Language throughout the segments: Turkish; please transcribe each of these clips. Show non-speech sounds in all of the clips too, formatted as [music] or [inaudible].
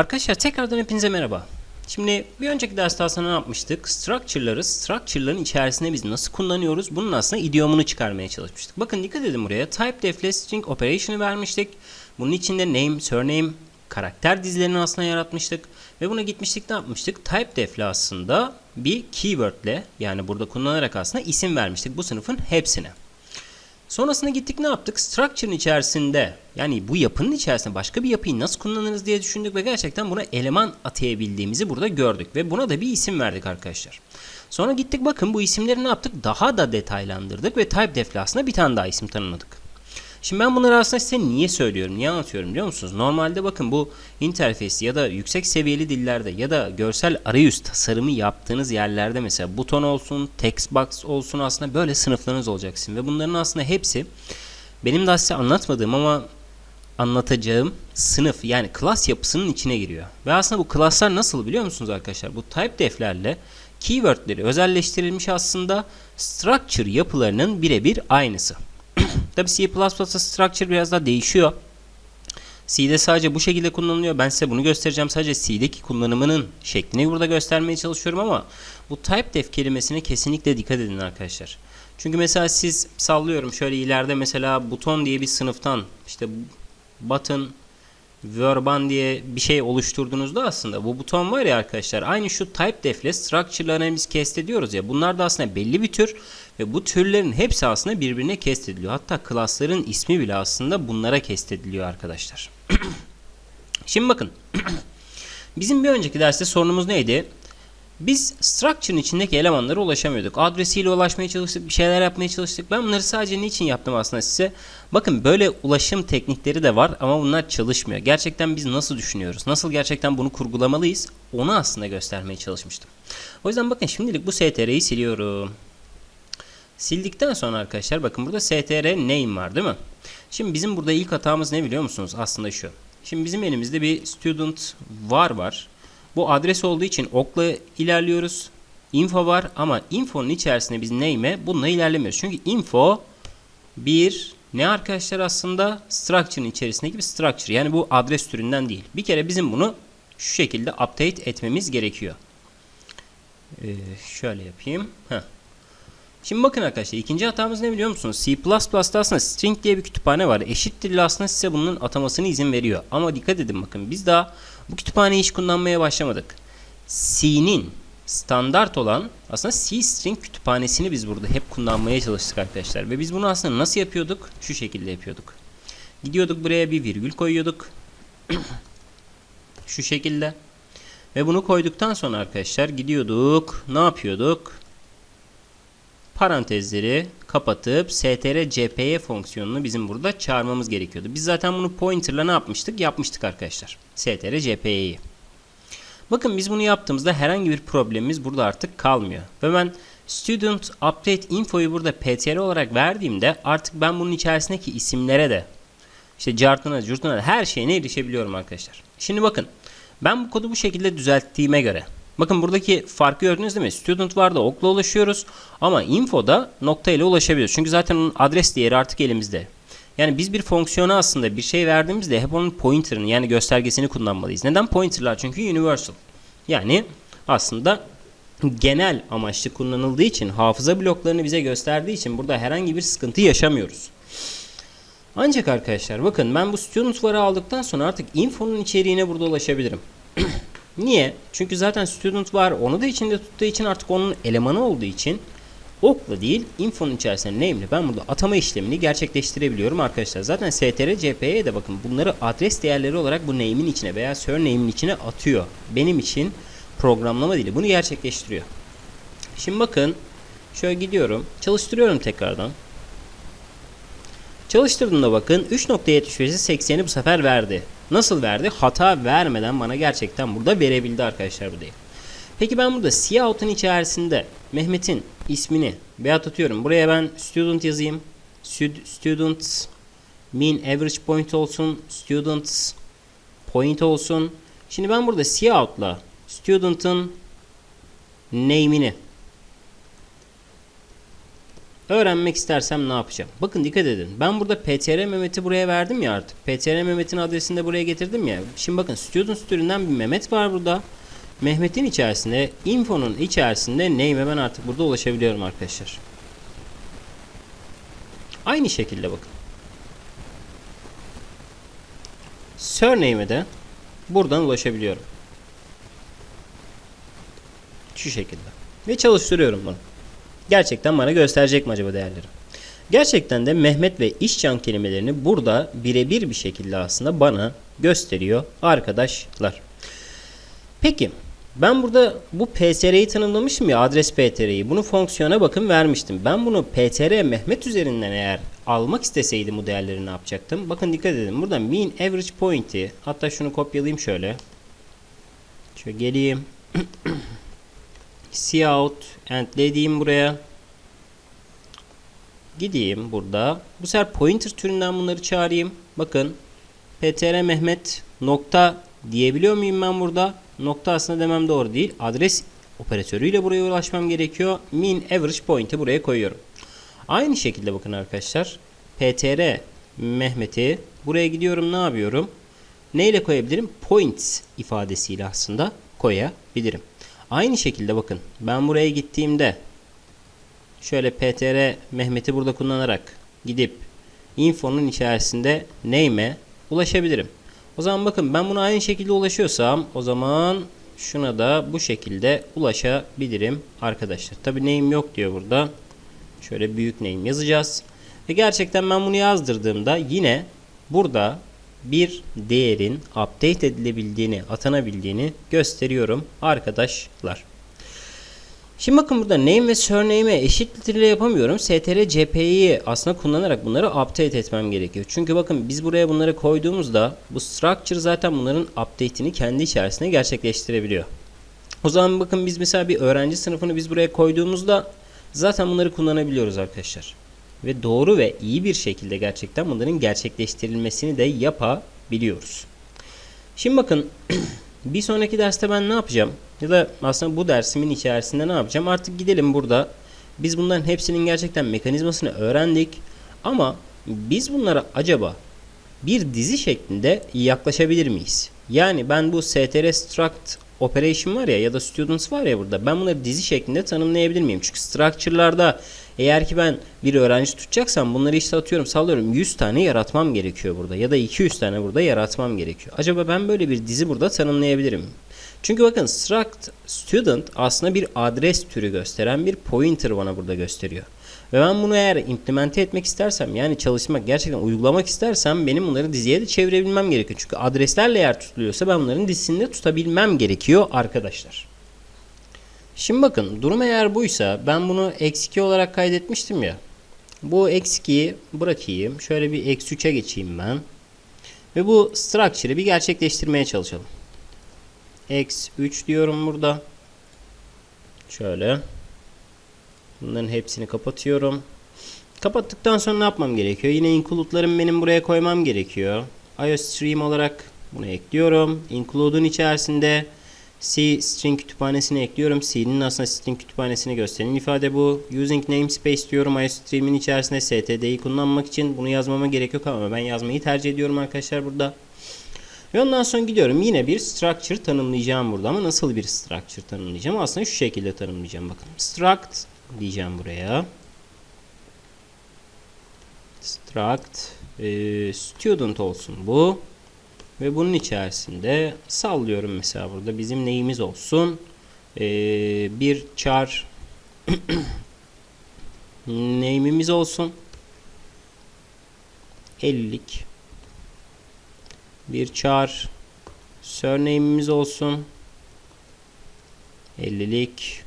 Arkadaşlar tekrardan hepinize merhaba. Şimdi bir önceki derste aslında ne yapmıştık? Structure'ları, structure'ların içerisinde biz nasıl kullanıyoruz? Bunun aslında idiomunu çıkarmaya çalışmıştık. Bakın dikkat edin buraya. Type def'le string operation'ı vermiştik. Bunun içinde name, surname, karakter dizilerini aslında yaratmıştık. Ve buna gitmiştik ne yapmıştık? Type def'le aslında bir keyword'le yani burada kullanarak aslında isim vermiştik bu sınıfın hepsine. Sonrasında gittik ne yaptık? Structure'ın içerisinde yani bu yapının içerisinde başka bir yapıyı nasıl kullanırız diye düşündük ve gerçekten buna eleman atayabildiğimizi burada gördük ve buna da bir isim verdik arkadaşlar. Sonra gittik bakın bu isimleri ne yaptık? Daha da detaylandırdık ve type def'le aslında bir tane daha isim tanımladık. Şimdi ben bunları aslında size niye söylüyorum, niye anlatıyorum biliyor musunuz? Normalde bakın bu interfeys ya da yüksek seviyeli dillerde ya da görsel arayüz tasarımı yaptığınız yerlerde mesela buton olsun, text box olsun aslında böyle sınıflarınız olacaksın. Ve bunların aslında hepsi benim daha size anlatmadığım ama anlatacağım sınıf yani klas yapısının içine giriyor. Ve aslında bu klaslar nasıl biliyor musunuz arkadaşlar? Bu type def'lerle keywordleri özelleştirilmiş aslında structure yapılarının birebir aynısı. Tabi C++'da structure biraz daha değişiyor. C'de sadece bu şekilde kullanılıyor. Ben size bunu göstereceğim. Sadece C'deki kullanımının şeklini burada göstermeye çalışıyorum ama bu type def kelimesine kesinlikle dikkat edin arkadaşlar. Çünkü mesela siz sallıyorum şöyle ileride mesela buton diye bir sınıftan işte button verban diye bir şey oluşturduğunuzda aslında bu buton var ya arkadaşlar aynı şu type def ile structure'larını biz kest ediyoruz ya bunlar da aslında belli bir tür ve bu türlerin hepsi aslında birbirine kest ediliyor. Hatta klasların ismi bile aslında bunlara kest ediliyor arkadaşlar. [clears throat] Şimdi bakın [clears throat] bizim bir önceki derste sorunumuz neydi? Biz structure'ın içindeki elemanlara ulaşamıyorduk. Adresiyle ulaşmaya çalıştık, bir şeyler yapmaya çalıştık. Ben bunları sadece niçin yaptım aslında size? Bakın böyle ulaşım teknikleri de var ama bunlar çalışmıyor. Gerçekten biz nasıl düşünüyoruz? Nasıl gerçekten bunu kurgulamalıyız? Onu aslında göstermeye çalışmıştım. O yüzden bakın şimdilik bu str'yi siliyorum. Sildikten sonra arkadaşlar bakın burada str name var değil mi? Şimdi bizim burada ilk hatamız ne biliyor musunuz? Aslında şu. Şimdi bizim elimizde bir student var var. Bu adres olduğu için okla ilerliyoruz. Info var ama info'nun içerisinde biz name'e bununla ilerlemiyoruz. Çünkü info bir ne arkadaşlar aslında structure'ın içerisindeki bir structure. Yani bu adres türünden değil. Bir kere bizim bunu şu şekilde update etmemiz gerekiyor. Ee, şöyle yapayım. Heh. Şimdi bakın arkadaşlar ikinci hatamız ne biliyor musunuz? C++'da aslında string diye bir kütüphane var. Eşit dille aslında size bunun atamasını izin veriyor. Ama dikkat edin bakın biz daha bu kütüphaneyi hiç kullanmaya başlamadık. C'nin standart olan aslında C string kütüphanesini biz burada hep kullanmaya çalıştık arkadaşlar. Ve biz bunu aslında nasıl yapıyorduk? Şu şekilde yapıyorduk. Gidiyorduk buraya bir virgül koyuyorduk. [clears throat] Şu şekilde. Ve bunu koyduktan sonra arkadaşlar gidiyorduk. Ne yapıyorduk? Parantezleri kapatıp strcpy fonksiyonunu bizim burada çağırmamız gerekiyordu. Biz zaten bunu pointer'la ne yapmıştık? Yapmıştık arkadaşlar. strcpy'yi. Bakın biz bunu yaptığımızda herhangi bir problemimiz burada artık kalmıyor. Ve ben student update info'yu burada ptr olarak verdiğimde artık ben bunun içerisindeki isimlere de işte cartına, curtuna da her şeyine erişebiliyorum arkadaşlar. Şimdi bakın ben bu kodu bu şekilde düzelttiğime göre Bakın buradaki farkı gördünüz değil mi? Student var da okla ulaşıyoruz ama infoda nokta ile ulaşabiliyoruz. Çünkü zaten onun adres değeri artık elimizde. Yani biz bir fonksiyona aslında bir şey verdiğimizde hep onun pointer'ını yani göstergesini kullanmalıyız. Neden pointer'lar? Çünkü universal. Yani aslında genel amaçlı kullanıldığı için hafıza bloklarını bize gösterdiği için burada herhangi bir sıkıntı yaşamıyoruz. Ancak arkadaşlar bakın ben bu student varı aldıktan sonra artık info'nun içeriğine burada ulaşabilirim. [clears throat] Niye? Çünkü zaten student var. Onu da içinde tuttuğu için artık onun elemanı olduğu için okla değil info'nun içerisinde name'le ben burada atama işlemini gerçekleştirebiliyorum arkadaşlar. Zaten str cp'ye de bakın bunları adres değerleri olarak bu name'in içine veya surname'in içine atıyor. Benim için programlama dili bunu gerçekleştiriyor. Şimdi bakın şöyle gidiyorum. Çalıştırıyorum tekrardan. Çalıştırdığımda bakın 3.75'i 80'i bu sefer verdi. Nasıl verdi? Hata vermeden bana gerçekten burada verebildi arkadaşlar bu değil. Peki ben burada cout'un içerisinde Mehmet'in ismini veya tutuyorum. Buraya ben student yazayım. Student mean average point olsun. Student point olsun. Şimdi ben burada cout'la student'ın name'ini öğrenmek istersem ne yapacağım? Bakın dikkat edin. Ben burada PTR Mehmet'i buraya verdim ya artık. PTR Mehmet'in adresini de buraya getirdim ya. Şimdi bakın student türünden bir Mehmet var burada. Mehmet'in içerisinde info'nun içerisinde name'e ben artık burada ulaşabiliyorum arkadaşlar. Aynı şekilde bakın. Surname'e de buradan ulaşabiliyorum. Şu şekilde. Ve çalıştırıyorum bunu. Gerçekten bana gösterecek mi acaba değerleri? Gerçekten de Mehmet ve İşcan kelimelerini burada birebir bir şekilde aslında bana gösteriyor arkadaşlar. Peki ben burada bu PTR'yi tanımlamışım ya adres PTR'yi. Bunu fonksiyona bakın vermiştim. Ben bunu PTR Mehmet üzerinden eğer almak isteseydim bu değerleri ne yapacaktım? Bakın dikkat edin. Burada mean average point'i hatta şunu kopyalayayım şöyle. Şöyle geleyim. [clears throat] Cout and diyeyim buraya. Gideyim burada. Bu sefer pointer türünden bunları çağırayım. Bakın ptr mehmet nokta diyebiliyor muyum ben burada? Nokta aslında demem doğru değil. Adres operatörüyle buraya ulaşmam gerekiyor. Min average point'i buraya koyuyorum. Aynı şekilde bakın arkadaşlar. ptr mehmeti buraya gidiyorum ne yapıyorum? Neyle koyabilirim? Points ifadesiyle aslında koyabilirim. Aynı şekilde bakın ben buraya gittiğimde şöyle ptr Mehmet'i burada kullanarak gidip info'nun içerisinde name'e ulaşabilirim. O zaman bakın ben buna aynı şekilde ulaşıyorsam o zaman şuna da bu şekilde ulaşabilirim arkadaşlar. Tabi name yok diyor burada. Şöyle büyük name yazacağız. Ve gerçekten ben bunu yazdırdığımda yine burada bir değerin update edilebildiğini, atanabildiğini gösteriyorum arkadaşlar. Şimdi bakın burada name ve surname'e eşit ile yapamıyorum. str cp'yi aslında kullanarak bunları update etmem gerekiyor. Çünkü bakın biz buraya bunları koyduğumuzda bu structure zaten bunların update'ini kendi içerisinde gerçekleştirebiliyor. O zaman bakın biz mesela bir öğrenci sınıfını biz buraya koyduğumuzda zaten bunları kullanabiliyoruz arkadaşlar ve doğru ve iyi bir şekilde gerçekten bunların gerçekleştirilmesini de yapabiliyoruz. Şimdi bakın [clears throat] bir sonraki derste ben ne yapacağım? Ya da aslında bu dersimin içerisinde ne yapacağım? Artık gidelim burada. Biz bunların hepsinin gerçekten mekanizmasını öğrendik. Ama biz bunlara acaba bir dizi şeklinde yaklaşabilir miyiz? Yani ben bu str struct operation var ya ya da students var ya burada. Ben bunları dizi şeklinde tanımlayabilir miyim? Çünkü structure'larda eğer ki ben bir öğrenci tutacaksam bunları işte atıyorum sallıyorum 100 tane yaratmam gerekiyor burada ya da 200 tane burada yaratmam gerekiyor. Acaba ben böyle bir dizi burada tanımlayabilirim. Çünkü bakın struct student aslında bir adres türü gösteren bir pointer bana burada gösteriyor. Ve ben bunu eğer implemente etmek istersem yani çalışmak gerçekten uygulamak istersem benim bunları diziye de çevirebilmem gerekiyor. Çünkü adreslerle eğer tutuluyorsa ben bunların dizisini de tutabilmem gerekiyor arkadaşlar. Şimdi bakın durum eğer buysa ben bunu x2 olarak kaydetmiştim ya. Bu x2'yi bırakayım. Şöyle bir x3'e geçeyim ben. Ve bu structure'ı bir gerçekleştirmeye çalışalım. x3 diyorum burada. Şöyle. Bunların hepsini kapatıyorum. Kapattıktan sonra ne yapmam gerekiyor? Yine include'larımı benim buraya koymam gerekiyor. iOS stream olarak bunu ekliyorum. Include'un içerisinde C string kütüphanesini ekliyorum. C'nin aslında string kütüphanesini gösteren ifade bu. Using namespace diyorum iOStream'in içerisinde std'yi kullanmak için. Bunu yazmama gerek yok ama ben yazmayı tercih ediyorum arkadaşlar burada. Ve ondan sonra gidiyorum. Yine bir structure tanımlayacağım burada ama nasıl bir structure tanımlayacağım? Aslında şu şekilde tanımlayacağım. Bakın struct diyeceğim buraya. Struct e, student olsun bu. Ve bunun içerisinde sallıyorum mesela burada bizim neyimiz olsun. Ee, bir char [clears throat] name'imiz olsun. 50'lik bir char surname'imiz olsun. 50'lik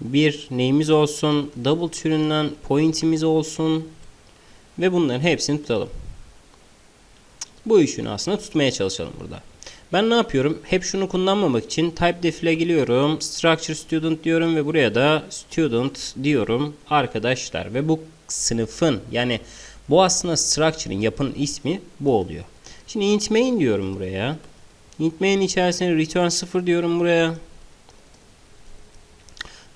bir neyimiz olsun. Double türünden point'imiz olsun. Ve bunların hepsini tutalım. Bu üçünü aslında tutmaya çalışalım burada. Ben ne yapıyorum? Hep şunu kullanmamak için type def'le geliyorum. Structure student diyorum ve buraya da student diyorum arkadaşlar. Ve bu sınıfın yani bu aslında structure'ın yapının ismi bu oluyor. Şimdi int main diyorum buraya. Int main içerisinde return 0 diyorum buraya.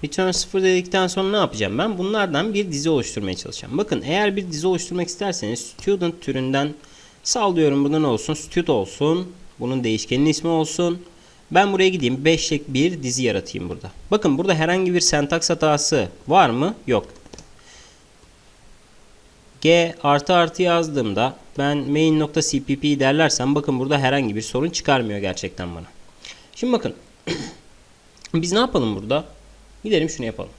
Return 0 dedikten sonra ne yapacağım ben? Bunlardan bir dizi oluşturmaya çalışacağım. Bakın eğer bir dizi oluşturmak isterseniz student türünden sallıyorum ne olsun? Stud olsun. Bunun değişkenin ismi olsun. Ben buraya gideyim 5'lik bir dizi yaratayım burada. Bakın burada herhangi bir sentaks hatası var mı? Yok. G artı artı yazdığımda ben main.cpp derlersem bakın burada herhangi bir sorun çıkarmıyor gerçekten bana. Şimdi bakın [clears throat] biz ne yapalım burada? Gidelim şunu yapalım.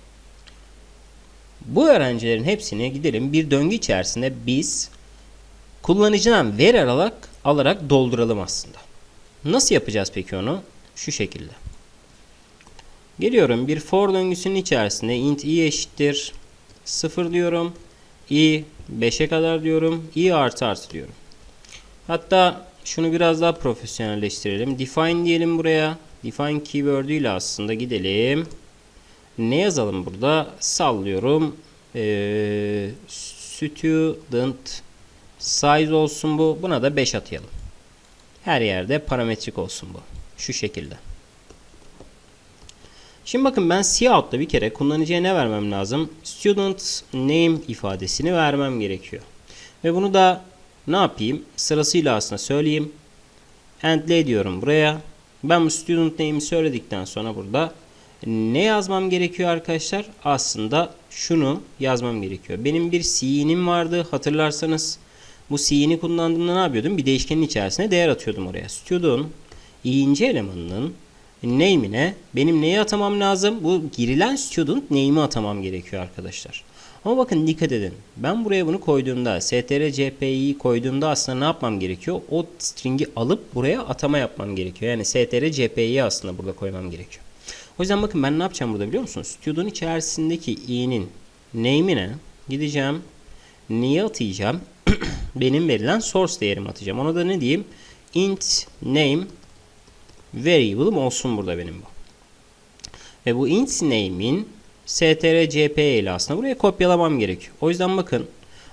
Bu öğrencilerin hepsini gidelim bir döngü içerisinde biz kullanıcıdan veri alarak, alarak dolduralım aslında. Nasıl yapacağız peki onu? Şu şekilde. Geliyorum bir for döngüsünün içerisinde int i eşittir 0 diyorum. i 5'e kadar diyorum. i artı artı diyorum. Hatta şunu biraz daha profesyonelleştirelim. Define diyelim buraya. Define keyword ile aslında gidelim. Ne yazalım burada? Sallıyorum. Ee, student size olsun bu. Buna da 5 atayalım. Her yerde parametrik olsun bu. Şu şekilde. Şimdi bakın ben cout'ta bir kere kullanıcıya ne vermem lazım? Student name ifadesini vermem gerekiyor. Ve bunu da ne yapayım? Sırasıyla aslında söyleyeyim. Endle diyorum buraya. Ben bu student name'i söyledikten sonra burada ne yazmam gerekiyor arkadaşlar? Aslında şunu yazmam gerekiyor. Benim bir C'nim vardı hatırlarsanız. Bu C'ni kullandığımda ne yapıyordum? Bir değişkenin içerisine değer atıyordum oraya. Student i'inci elemanının name'ine benim neyi atamam lazım? Bu girilen student name'i atamam gerekiyor arkadaşlar. Ama bakın dikkat edin. Ben buraya bunu koyduğumda, strcpi'yi koyduğumda aslında ne yapmam gerekiyor? O string'i alıp buraya atama yapmam gerekiyor. Yani strcpi'yi aslında burada koymam gerekiyor. O yüzden bakın ben ne yapacağım burada biliyor musunuz? Student içerisindeki i'nin name'ine gideceğim. Niye atayacağım? [clears throat] Benim verilen source değerimi atacağım. Ona da ne diyeyim? int name variable'ım olsun burada benim bu. Ve bu int name'in strcp ile aslında buraya kopyalamam gerekiyor. O yüzden bakın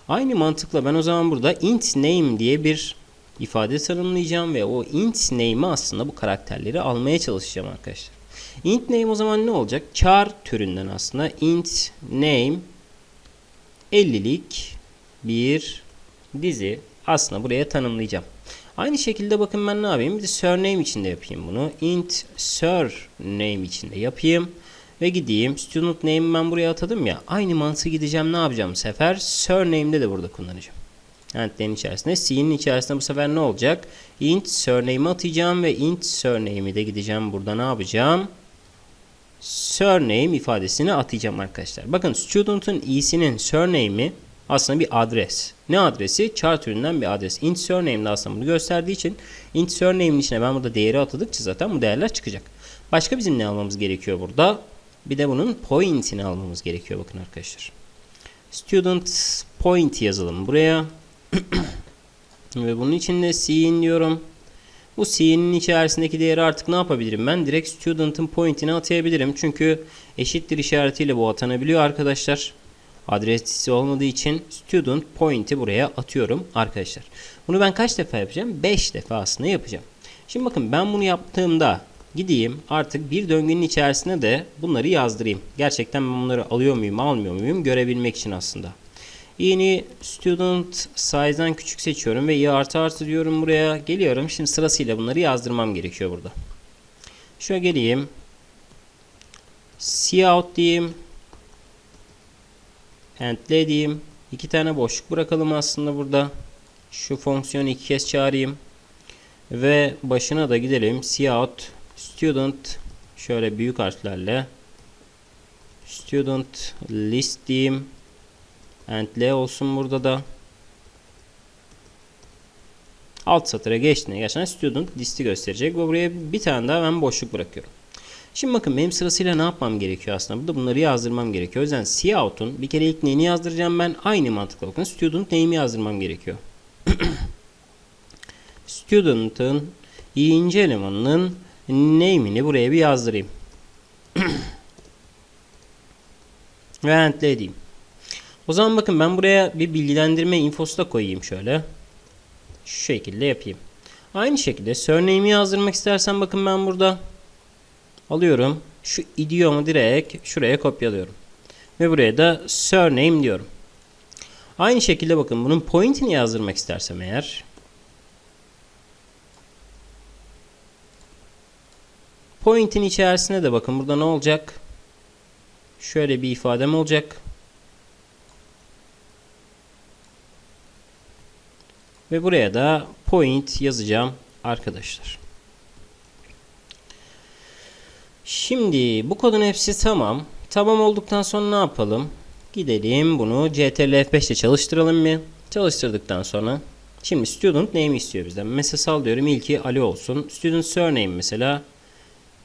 aynı mantıkla ben o zaman burada int name diye bir ifade tanımlayacağım ve o int name'i aslında bu karakterleri almaya çalışacağım arkadaşlar. int name o zaman ne olacak? Char türünden aslında int name 50'lik bir dizi aslında buraya tanımlayacağım. Aynı şekilde bakın ben ne yapayım? Bir surname içinde yapayım bunu. int surname içinde yapayım. Ve gideyim. Student name ben buraya atadım ya. Aynı mantığı gideceğim ne yapacağım bu sefer? Surname'de de burada kullanacağım. Entlerin içerisinde. C'nin içerisinde bu sefer ne olacak? int surname'i atacağım ve int surname'i de gideceğim. Burada ne yapacağım? Surname ifadesini atacağım arkadaşlar. Bakın student'ın i'sinin surname'i aslında bir adres. Ne adresi? Char türünden bir adres. Int surname'de aslında bunu gösterdiği için int surname'in içine ben burada değeri atadıkça zaten bu değerler çıkacak. Başka bizim ne almamız gerekiyor burada? Bir de bunun point'ini almamız gerekiyor bakın arkadaşlar. Student point yazalım buraya. [clears throat] Ve bunun içinde C'in diyorum. Bu C'nin içerisindeki değeri artık ne yapabilirim ben? Direkt student'ın point'ini atayabilirim. Çünkü eşittir işaretiyle bu atanabiliyor arkadaşlar. Adresi olmadığı için student point'i buraya atıyorum arkadaşlar. Bunu ben kaç defa yapacağım? 5 defa aslında yapacağım. Şimdi bakın ben bunu yaptığımda gideyim artık bir döngünün içerisine de bunları yazdırayım. Gerçekten ben bunları alıyor muyum almıyor muyum görebilmek için aslında. Yeni student size'dan küçük seçiyorum ve i artı artı diyorum buraya. Geliyorum. Şimdi sırasıyla bunları yazdırmam gerekiyor burada. Şöyle geleyim. Cout diyeyim. Endle diyeyim. İki tane boşluk bırakalım aslında burada. Şu fonksiyonu iki kez çağırayım. Ve başına da gidelim. Cout student şöyle büyük harflerle student list diyeyim. And olsun burada da. Alt satıra geçtiğinde gerçekten student listi gösterecek ve buraya bir tane daha ben boşluk bırakıyorum. Şimdi bakın benim sırasıyla ne yapmam gerekiyor aslında? Burada bunları yazdırmam gerekiyor. O yüzden cout'un bir kere ilk neyini yazdıracağım ben? Aynı mantıkla bakın. Student name'i yazdırmam gerekiyor. [clears throat] Student'ın i'inci elemanının name'ini buraya bir yazdırayım. [clears throat] Ve entle edeyim. O zaman bakın ben buraya bir bilgilendirme infosu da koyayım şöyle. Şu şekilde yapayım. Aynı şekilde surname'i yazdırmak istersen bakın ben burada Alıyorum. Şu idiomu direkt şuraya kopyalıyorum. Ve buraya da surname diyorum. Aynı şekilde bakın bunun point'ini yazdırmak istersem eğer point'in içerisine de bakın burada ne olacak? Şöyle bir ifadem olacak. Ve buraya da point yazacağım arkadaşlar. Şimdi bu kodun hepsi tamam. Tamam olduktan sonra ne yapalım? Gidelim bunu CTRL F5 ile çalıştıralım mı? Çalıştırdıktan sonra şimdi student name istiyor bizden. Mesela sallıyorum ilki Ali olsun. Student surname mesela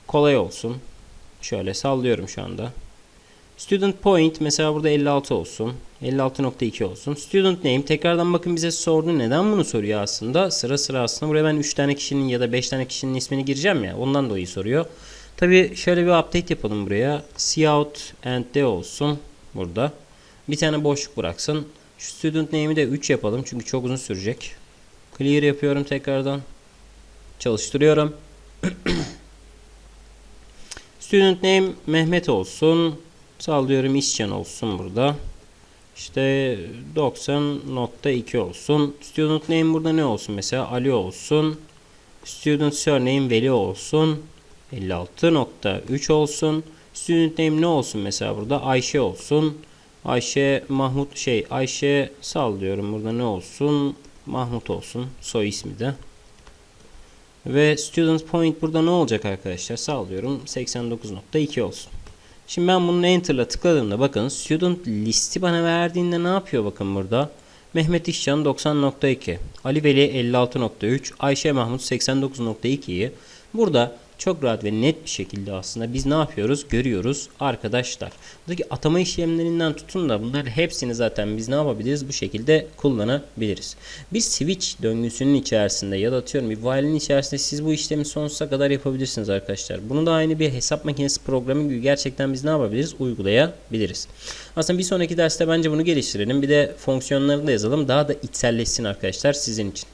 kolay olsun. Şöyle sallıyorum şu anda. Student point mesela burada 56 olsun. 56.2 olsun. Student name tekrardan bakın bize sordu. Neden bunu soruyor aslında? Sıra sıra aslında buraya ben 3 tane kişinin ya da 5 tane kişinin ismini gireceğim ya. Ondan dolayı soruyor. Tabi şöyle bir update yapalım buraya. Cout and D olsun burada. Bir tane boşluk bıraksın. Şu student name'i de 3 yapalım çünkü çok uzun sürecek. Clear yapıyorum tekrardan. Çalıştırıyorum. [clears throat] student name Mehmet olsun. Sallıyorum İşcan olsun burada. İşte 90.2 olsun. Student name burada ne olsun mesela? Ali olsun. Student surname Veli olsun. 56.3 olsun. Student name ne olsun mesela burada? Ayşe olsun. Ayşe Mahmut şey Ayşe sallıyorum burada ne olsun? Mahmut olsun. Soy ismi de. Ve student point burada ne olacak arkadaşlar? Sallıyorum 89.2 olsun. Şimdi ben bunun enter'la tıkladığımda bakın student listi bana verdiğinde ne yapıyor bakın burada. Mehmet İşcan 90.2, Ali Veli 56.3, Ayşe Mahmut 89.2'yi burada çok rahat ve net bir şekilde aslında biz ne yapıyoruz görüyoruz arkadaşlar. Buradaki atama işlemlerinden tutun da bunlar hepsini zaten biz ne yapabiliriz bu şekilde kullanabiliriz. Bir switch döngüsünün içerisinde ya da atıyorum bir while'in içerisinde siz bu işlemi sonsuza kadar yapabilirsiniz arkadaşlar. Bunu da aynı bir hesap makinesi programı gibi gerçekten biz ne yapabiliriz uygulayabiliriz. Aslında bir sonraki derste bence bunu geliştirelim. Bir de fonksiyonlarını da yazalım. Daha da içselleşsin arkadaşlar sizin için.